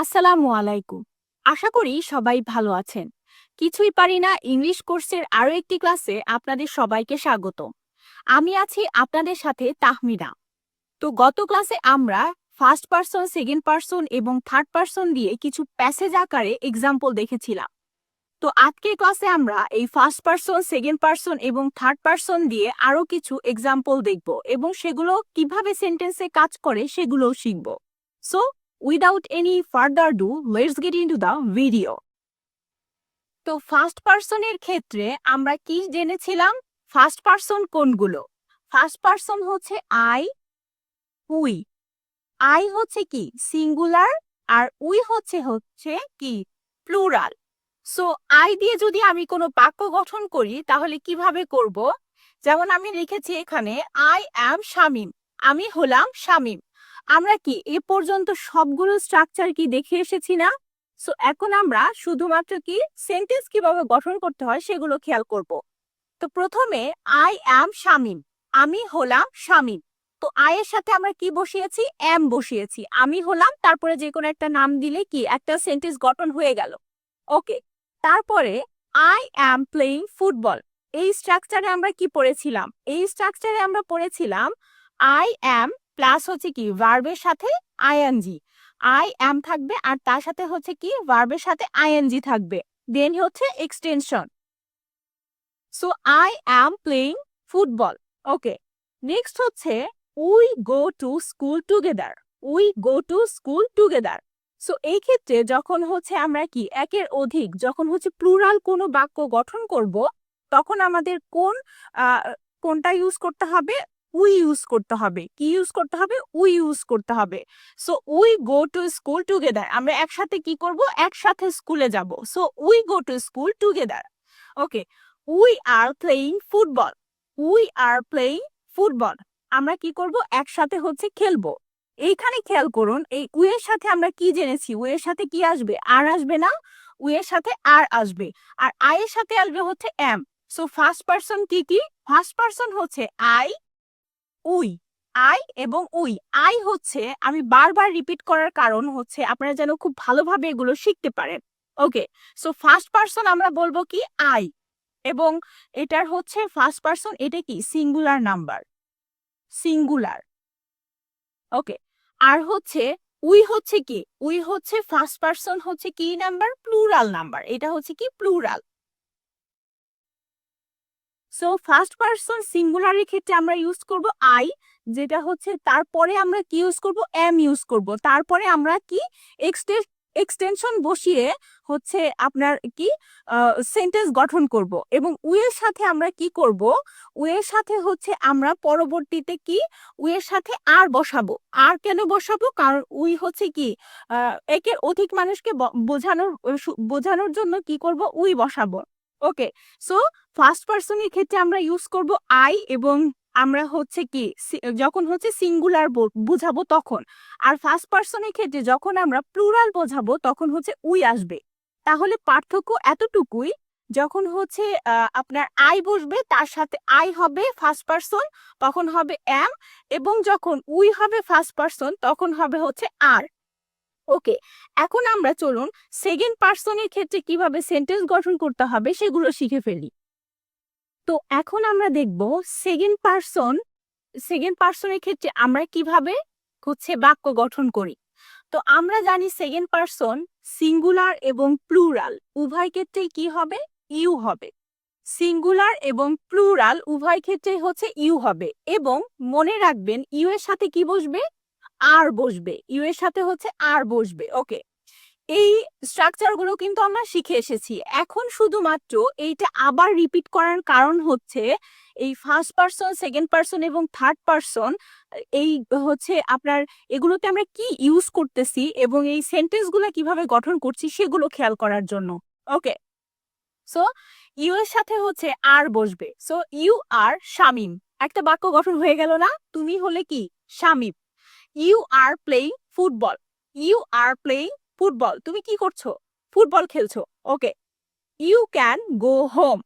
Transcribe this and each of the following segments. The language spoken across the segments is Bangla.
আসসালামু আলাইকুম। আশা করি সবাই ভালো আছেন। কিছুই পারি না ইংলিশ কোর্সের আরও একটি ক্লাসে আপনাদের সবাইকে স্বাগত। আমি আছি আপনাদের সাথে তাহমিনা। তো গত ক্লাসে আমরা ফার্স্ট পারসন সেকেন্ড পারসন এবং থার্ড পারসন দিয়ে কিছু প্যাসেজ আকারে এক্সাম্পল দেখেছিলাম। তো আজকের ক্লাসে আমরা এই ফার্স্ট পারসন সেকেন্ড পারসন এবং থার্ড পারসন দিয়ে আরও কিছু এক্সাম্পল দেখব এবং সেগুলো কীভাবে সেন্টেন্সে কাজ করে সেগুলোও শিখব। So without further do ado, get into the video তো ফার্স্ট পার্সনের ক্ষেত্রে আমরা কি জেনেছিলাম? ফার্স্ট পার্সন কোনগুলো? ফার্স্ট পার্সন হচ্ছে আই উই আই হচ্ছে কি? সিঙ্গুলার আর উই হচ্ছে হচ্ছে কি? প্লুরাল সো আই দিয়ে যদি আমি কোনো বাক্য গঠন করি তাহলে কীভাবে করব? যেমন আমি লিখেছি এখানে আই অ্যাম শামিম আমি হলাম শামিম আমরা কি এ পর্যন্ত সবগুলো স্ট্রাকচার কি দেখে এসেছি না? সো এখন আমরা শুধুমাত্র কি সেন্টেন্স কীভাবে গঠন করতে হয় সেগুলো খেয়াল করব। তো প্রথমে আই অ্যাম শামিম আমি হলাম শামিম তো আই এর সাথে আমরা কি বসিয়েছি? এম বসিয়েছি। আমি হলাম, তারপরে যে কোনো একটা নাম দিলে কি একটা সেন্টেন্স গঠন হয়ে গেল। ওকে তারপরে আই অ্যাম প্লেইং ফুটবল এই স্ট্রাকচারে আমরা কি পড়েছিলাম? এই স্ট্রাকচারে আমরা পড়েছিলাম আই অ্যাম প্লাস হচ্ছে কি ভার্বের সাথে আইএনজি আই অ্যাম থাকবে আর তার সাথে হচ্ছে কি ভার্বের সাথে আইএনজি থাকবে। দেন হচ্ছে extension so I am playing football okay next হচ্ছে we go to school together we go to school together so এই ক্ষেত্রে যখন হচ্ছে আমরা কি একের অধিক যখন হচ্ছে প্লুরাল কোনো বাক্য গঠন করব, তখন আমাদের কোন কোনটা ইউজ করতে হবে? উই ইউজ করতে হবে। কি ইউজ করতে হবে? উই ইউজ করতে হবে। So we go to school together আমরা একসাথে কি করব? একসাথে স্কুলে যাব। So we go to school together okay we are playing football we are playing football আমরা কি করব? একসাথে হচ্ছে খেলব। এইখানে খেয়াল করুন, এই উই এর সাথে আমরা কি জেনেছি? উই এর সাথে কি আসবে? আর আসবে না? উই এর সাথে আর আসবে। আর আই এর সাথে আসবে হচ্ছে এম সো ফার্স্ট পারসন কি কি? ফার্স্ট পারসন হচ্ছে আই উই, আই এবং উই। আই হচ্ছে, আমি বারবার রিপিট করার কারণ হচ্ছে আপনারা যেন খুব ভালোভাবে এগুলো শিখতে পারেন। ওকে সো ফার্স্ট পার্সন আমরা বলব কি? আই। এবং এটার হচ্ছে ফার্স্ট পার্সন এটা কি? সিঙ্গুলার নাম্বার সিঙ্গুলার ওকে আর হচ্ছে, উই হচ্ছে কি? উই হচ্ছে ফার্স্ট পার্সন হচ্ছে কি নাম্বার প্লুরাল নাম্বার এটা হচ্ছে কি? প্লুরাল সো ফার্স্ট পারসন সিঙ্গুলারের ক্ষেত্রে আমরা ইউজ করব আই যেটা হচ্ছে তারপরে আমরা কি ইউজ করব? এম ইউজ করব। তারপরে আমরা কি? এক্সটেনশন বসিয়ে হচ্ছে আপনার কি? সেন্টেন্স গঠন করব। এবং উয়ের সাথে আমরা কি করব? উয়ের সাথে হচ্ছে আমরা পরবর্তীতে কি? উয়ের সাথে আর বসাবো। আর কেন বসাবো? কারণ উই হচ্ছে কি? একের অধিক মানুষকে বোঝানোর বোঝানোর জন্য কি করব? উই বসাবো। ওকে সো ফার্স্ট পার্সনের ক্ষেত্রে আমরা ইউজ করব আই এবং আমরা হচ্ছে কি যখন হচ্ছে সিঙ্গুলার বোঝাবো তখন। আর ফার্স্ট পার্সনের ক্ষেত্রে যখন আমরা প্লুরাল বোঝাবো তখন হচ্ছে উই আসবে। তাহলে পার্থক্য এতটুকুই, যখন হচ্ছে আপনার আই বসবে, তার সাথে আই হবে ফার্স্ট পার্সন তখন হবে এম এবং যখন উই হবে ফার্স্ট পার্সন তখন হবে হচ্ছে আর ওকে, এখন আমরা চলুন সেকেন্ড পার্সনের ক্ষেত্রে কীভাবে সেন্টেন্স গঠন করতে হবে সেগুলো শিখে ফেলি। তো এখন আমরা দেখব সেকেন্ড পার্সন সেকেন্ড পার্সনের ক্ষেত্রে আমরা কীভাবে হচ্ছে বাক্য গঠন করি। তো আমরা জানি সেকেন্ড পার্সন সিঙ্গুলার এবং প্লুরাল উভয় ক্ষেত্রেই কি হবে? ইউ হবে। সিঙ্গুলার এবং প্লুরাল উভয় ক্ষেত্রেই হচ্ছে ইউ হবে এবং মনে রাখবেন ইউ এর সাথে কি বসবে? আর বসবে। ইউ এর সাথে হচ্ছে আর বসবে। ওকে। এই স্ট্রাকচারগুলো কিন্তু আমরা শিখে এসেছি। এখন শুধুমাত্র এইটা আবার রিপিট করার কারণ হচ্ছে এই ফার্স্ট পার্সন সেকেন্ড পার্সন এবং থার্ড পার্সন এই হচ্ছে আপনার এগুলোতে আমরা কি ইউজ করতেছি এবং এই সেন্টেন্সগুলো কীভাবে গঠন করছি সেগুলো খেয়াল করার জন্য। ওকে। সো ইউ এর সাথে হচ্ছে আর বসবে। So you are Shamim. একটা বাক্য গঠন হয়ে গেল না? তুমি হলে কি? Shamim. You are playing football you are playing football তুমি কি করছ? ফুটবল খেলছো. Okay you can go home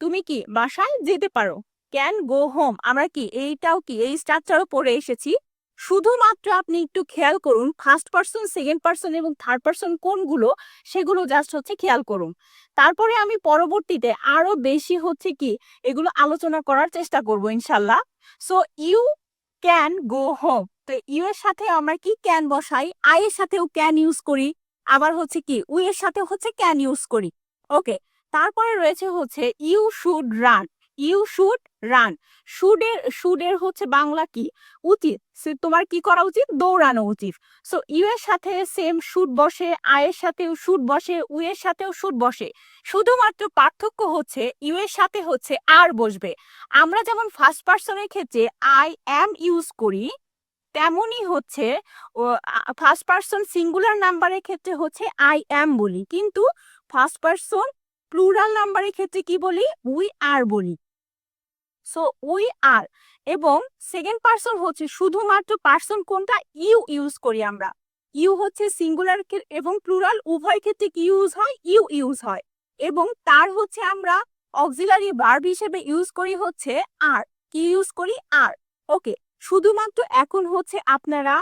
তুমি কি বাসায় যেতে পারো? ক্যান গো হোম আমরা কি এইটাও কি? এই স্ট্রাকচারও পড়ে এসেছি। শুধুমাত্র আপনি একটু খেয়াল করুন ফার্স্ট পার্সন সেকেন্ড পার্সন এবং থার্ড পার্সন কোনগুলো? সেগুলো জাস্ট হচ্ছে খেয়াল করুন। তারপরে আমি পরবর্তীতে আরও বেশি হচ্ছে কি? এগুলো আলোচনা করার চেষ্টা করব, ইনশাল্লাহ। So you can go home তো ইউ এর সাথে আমরা কি ক্যান বসাই? আই এর সাথেও ক্যান ইউজ করি। আবার হচ্ছে কি? উই এর সাথে হচ্ছে ক্যান ইউজ করি। ওকে তারপরে রয়েছে হচ্ছে you should run you should run শুডের শুডের হচ্ছে বাংলা কি? উচিত। তোমার কি করা উচিত? দৌড়ানো উচিত। সো ইউ এর সাথে সেম শুড বসে আই এর সাথেও শুড বসে উ এর সাথেও শুড বসে। শুধুমাত্র পার্থক্য হচ্ছে ইউ এর সাথে হচ্ছে আর বসবে। আমরা যেমন ফার্স্ট পার্সনের ক্ষেত্রে আই অ্যাম ইউজ করি তেমনই হচ্ছে ফার্স্ট পার্সন সিঙ্গুলার নাম্বারের ক্ষেত্রে হচ্ছে আই অ্যাম বলি। কিন্তু ফার্স্ট পার্সন প্লুরাল নাম্বারের ক্ষেত্রে কি বলি? উই আর বলি। সো উই আর এবং সেকেন্ড পার্সন হচ্ছে শুধুমাত্র পার্সন কোনটা? ইউ ইউজ করি আমরা। ইউ হচ্ছে সিঙ্গুলার এবং প্লুরাল উভয় ক্ষেত্রে কি ইউজ হয়? ইউ ইউজ হয়। এবং তার হচ্ছে আমরা অক্সিলারি ভার্ব হিসেবে ইউজ করি হচ্ছে আর কি ইউজ করি? আর ওকে শুধুমাত্র এখন হচ্ছে আপনারা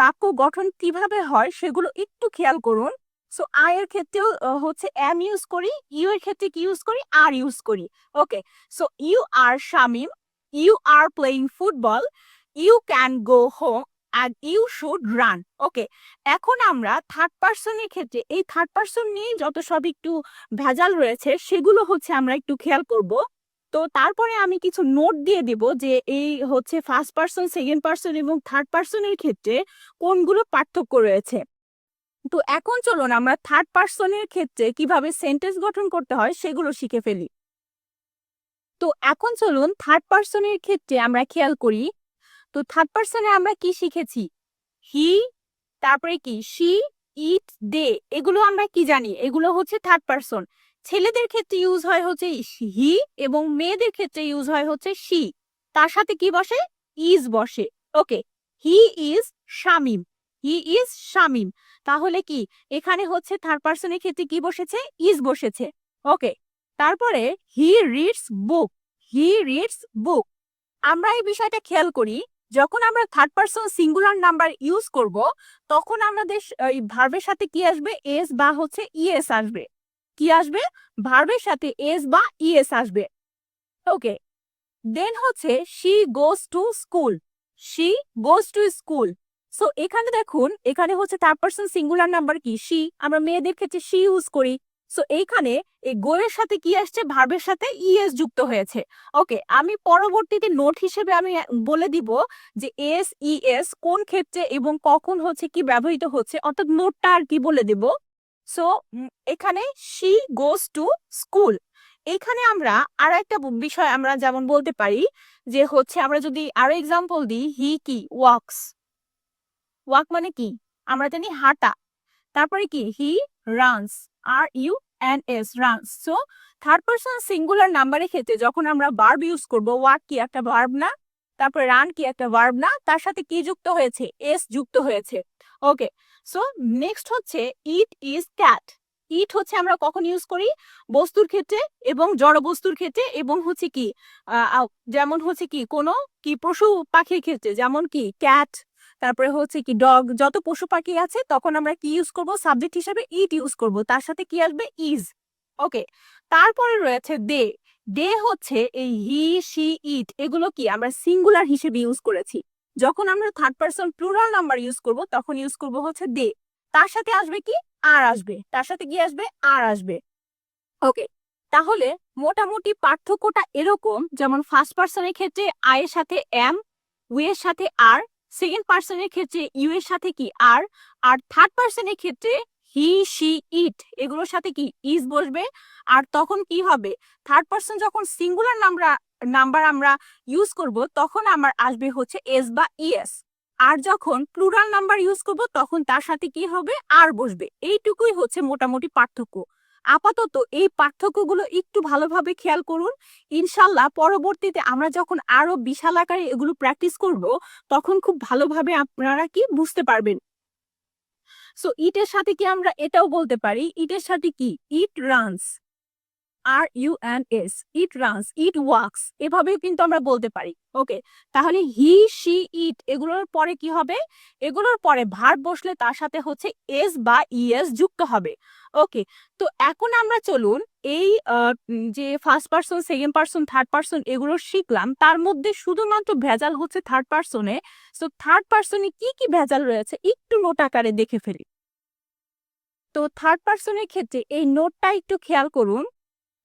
বাক্য গঠন কীভাবে হয় সেগুলো একটু খেয়াল করুন। সো আই এর ক্ষেত্রেও হচ্ছে এম ইউজ করি ইউ এর ক্ষেত্রে কি ইউজ করি? আর ইউজ করি। Okay so you are Shamim you are playing football you can go home and you should run okay এখন আমরা থার্ড পার্সনের ক্ষেত্রে, এই থার্ড পার্সন নিয়ে যত সব একটু ভেজাল রয়েছে, সেগুলো হচ্ছে আমরা একটু খেয়াল করব। তো তারপরে আমি কিছু নোট দিয়ে দেব যে এই হচ্ছে ফার্স্ট পার্সন সেকেন্ড পার্সন এবং থার্ড পার্সনের ক্ষেত্রে কোনগুলো পার্থক্য রয়েছে। তো এখন চলুন আমরা থার্ড পার্সনের ক্ষেত্রে কীভাবে সেন্টেন্স গঠন করতে হয় সেগুলো শিখে ফেলি। তো এখন চলুন থার্ড পার্সনের ক্ষেত্রে আমরা খেয়াল করি। তো থার্ড পার্সনে আমরা কি শিখেছি? হি তারপরে কি? শি ইট দে এগুলো আমরা কি জানি? এগুলো হচ্ছে থার্ড পার্সন ছেলেদের ক্ষেত্রে ইউজ হয় হচ্ছে হি এবং মেয়েদের ক্ষেত্রে ইউজ হয় হচ্ছে শি তার সাথে কি বসে? ইজ বসে। Okay he is Shamim. He is Shamim. তাহলে কি? এখানে হচ্ছে থার্ড পার্সনের ক্ষেত্রে কি বসেছে? ইজ বসেছে। ওকে তারপরে he reads book he reads বুক আমরা এই বিষয়টা খেয়াল করি, যখন আমরা third person singular number use করব, তখন আমাদের ভার্বের সাথে কি আসবে? এস বা হচ্ছে ইএস আসবে। কি আসবে? ভার্বের সাথে এস বা ইএস আসবে। ওকে, দেন হচ্ছে she goes to school. She goes to school. So, এখানে দেখুন, এখানে হচ্ছে থার্ড পার্সন সিঙ্গুলার নাম্বার কি? শি। আমরা মেয়েদের ক্ষেত্রে শি ইউজ করি। সো এইখানে এই গো এর সাথে কি আসছে? ভার্বের সাথে ইএস যুক্ত হয়েছে। ওকে, আমি পরবর্তীতে নোট হিসেবে আমি বলে দিব যে এস, ইএস কোন ক্ষেত্রে এবং কখন হচ্ছে কি ব্যবহৃত হচ্ছে। অর্থাৎ নোটটা আর কি বলে দেব? সো এখানে শি গোস টু স্কুল এখানে আমরা আর একটা বিষয় আমরা যেমন বলতে পারি যে হচ্ছে আমরা যদি আরও এক্সাম্পল দিই হি কি? ওয়াক্স ওয়াক মানে কি? আমরা জানি হাঁটা। তারপরে কি? He runs R U N S runs so third person singular নাম্বারের ক্ষেত্রে যখন আমরা বার্ব ইউজ করব ওয়াক কি একটা বার্ব না? তারপরে রান কি একটা ভার্ব না, তার সাথে কি যুক্ত হয়েছে? এস যুক্ত হয়েছে। ওকে, সো নেক্সট হচ্ছে ইট ইজ ক্যাট। ইট হচ্ছে আমরা কখন ইউজ করি? বস্তুর ক্ষেত্রে এবং জড় বস্তুর ক্ষেত্রে এবং হচ্ছে কি? যেমন হচ্ছে কি, কোনো কি পশু পাখির ক্ষেত্রে, যেমন কি ক্যাট, তারপরে হচ্ছে কি ডগ, যত পশু পাখি আছে, তখন আমরা কি ইউজ করব? সাবজেক্ট হিসেবে ইট ইউজ করব। তার সাথে কি আসবে? ইজ। ওকে, তারপরে রয়েছে দে। দে হচ্ছে এই হি সি ইট, এগুলো কি আমরা সিঙ্গুলার হিসেবে ইউজ করেছি। যখন আমরা third person plural number use করব, তখন ইউজ করব হচ্ছে দে। তার সাথে আসবে কি? আর আসবে। তার সাথে কি আসবে? আর আসবে। ওকে তাহলে মোটামুটি পার্থক্যটা এরকম, যেমন ফার্স্ট পার্সনের ক্ষেত্রে আই এর সাথে এম উই এর সাথে আর সেকেন্ড পার্সনের ক্ষেত্রে ইউ এর সাথে কি আর আর থার্ড পার্সনের ক্ষেত্রে হি শি ইট এগুলোর সাথে কি ইজ বসবে? আর তখন কি হবে? থার্ড পার্সন যখন সিঙ্গুলার নাম্বার নাম্বার আমরা ইউজ করব, তখন আমার আসবে হচ্ছে এস বা ইএস আর যখন প্লুরাল নাম্বার ইউজ করব, তখন তার সাথে কি হবে? আর বসবে। এইটুকুই হচ্ছে মোটামুটি পার্থক্য। আপাতত এই পার্থক্যগুলো একটু ভালোভাবে খেয়াল করুন। ইনশাল্লাহ পরবর্তীতে আমরা যখন আরও বিশাল আকারে এগুলো প্র্যাকটিস করব, তখন খুব ভালোভাবে আপনারা কি বুঝতে পারবেন। সো ইটের সাথে কি আমরা এটাও বলতে পারি? ইটের সাথে কি? It runs R U N S it runs it works এভাবেও কিন্তু আমরা বলতে পারি। ওকে তাহলে হি শি ইট এগুলোর পরে কি হবে? এগুলোর পরে ভার বসলে তার সাথে হচ্ছে এস বা ইএস যুক্ত হবে। ওকে তো এখন আমরা চলুন এই যে first person second person third person এগুলো শিখলাম। তার মধ্যে শুধুমাত্র ভেজাল হচ্ছে থার্ড পার্সনে সো থার্ড পার্সনে কি কি ভেজাল রয়েছে? একটু নোট আকারে দেখে ফেলি। তো থার্ড পার্সনের ক্ষেত্রে এই নোটটা একটু খেয়াল করুন।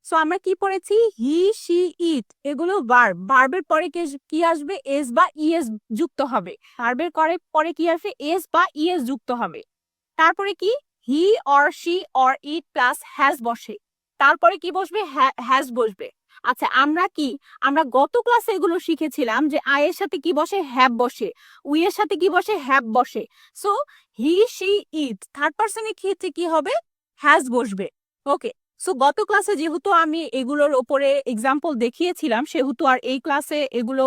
সো আমরা কি পড়েছি? হি সি ইট এগুলো বার বার্বের পরে কি- আসবে? এস বা ইএস যুক্ত হবে। বার্বের করে পরে কি আসবে? এস বা ইএস যুক্ত হবে। তারপরে কি? He or she or it plus has বসে। তারপরে কি বসবে? হ্যাজ বসবে। আচ্ছা আমরা কি, আমরা গত ক্লাসে এগুলো শিখেছিলাম যে আই এর সাথে কি বসে, হ্যাব বসে উই এর সাথে কি বসে, হ্যাব বসে। So he she it third পার্সনের ক্ষেত্রে কি হবে? হ্যাজ বসবে। ওকে সো গত ক্লাসে যেহেতু আমি এগুলোর ওপরে এক্সাম্পল দেখিয়েছিলাম, সেহেতু আর এই ক্লাসে এগুলো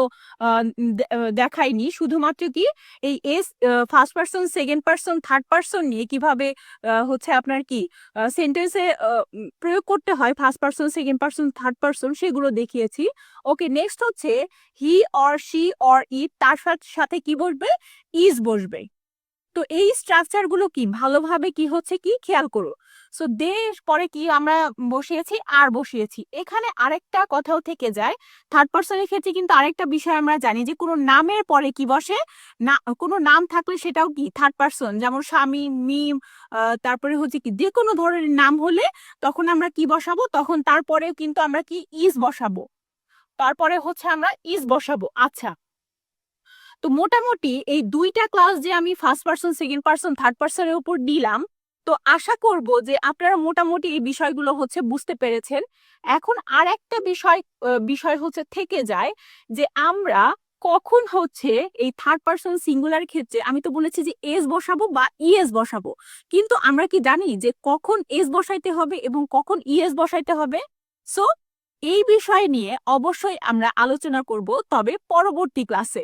দেখাইনি। শুধুমাত্র কি এই S first person second person third person নিয়ে কীভাবে হচ্ছে আপনার কি সেন্টেন্সে প্রয়োগ করতে হয় first person second person third person সেগুলো দেখিয়েছি। ওকে নেক্সট হচ্ছে he or she or it তার সাথে কি বসবে? ইজ বসবে। তো এই স্ট্রাকচারগুলো কি? ভালোভাবে কি হচ্ছে কি? খেয়াল করো। সো দে পরে কি আমরা বসিয়েছি? আর বসিয়েছি। এখানে আরেকটা কথাও থেকে যায়। থার্ড পার্সনের ক্ষেত্রে কিন্তু আরেকটা বিষয় আমরা জানি যে, কোনো নামের পরে কি বসে? না, কোনো নাম থাকলে সেটাও কি? থার্ড পার্সন যেমন স্বামী, মিম তারপরে হচ্ছে কি, যে কোনো ধরনের নাম হলে তখন আমরা কি বসাবো? তখন তারপরেও কিন্তু আমরা কি? ইজ বসাবো। তারপরে হচ্ছে আমরা ইজ বসাবো। আচ্ছা। তো মোটামুটি এই দুইটা ক্লাস যে আমি first person second person third পার্সনের উপর দিলাম, তো আশা করব যে আপনারা মোটামুটি এই বিষয়গুলো হচ্ছে বুঝতে পেরেছেন। এখন আর একটা বিষয় বিষয় হচ্ছে থেকে যায় যে আমরা কখন হচ্ছে এই থার্ড পার্সন সিঙ্গুলার ক্ষেত্রে, আমি তো বলেছি যে এস বসাবো বা ইএস বসাবো, কিন্তু আমরা কি জানি যে কখন এস বসাইতে হবে এবং কখন ইএস বসাইতে হবে? সো এই বিষয় নিয়ে অবশ্যই আমরা আলোচনা করব তবে পরবর্তী ক্লাসে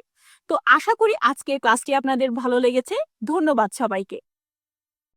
তো আশা করি আজকের ক্লাসটি আপনাদের ভালো লেগেছে। ধন্যবাদ সবাইকে।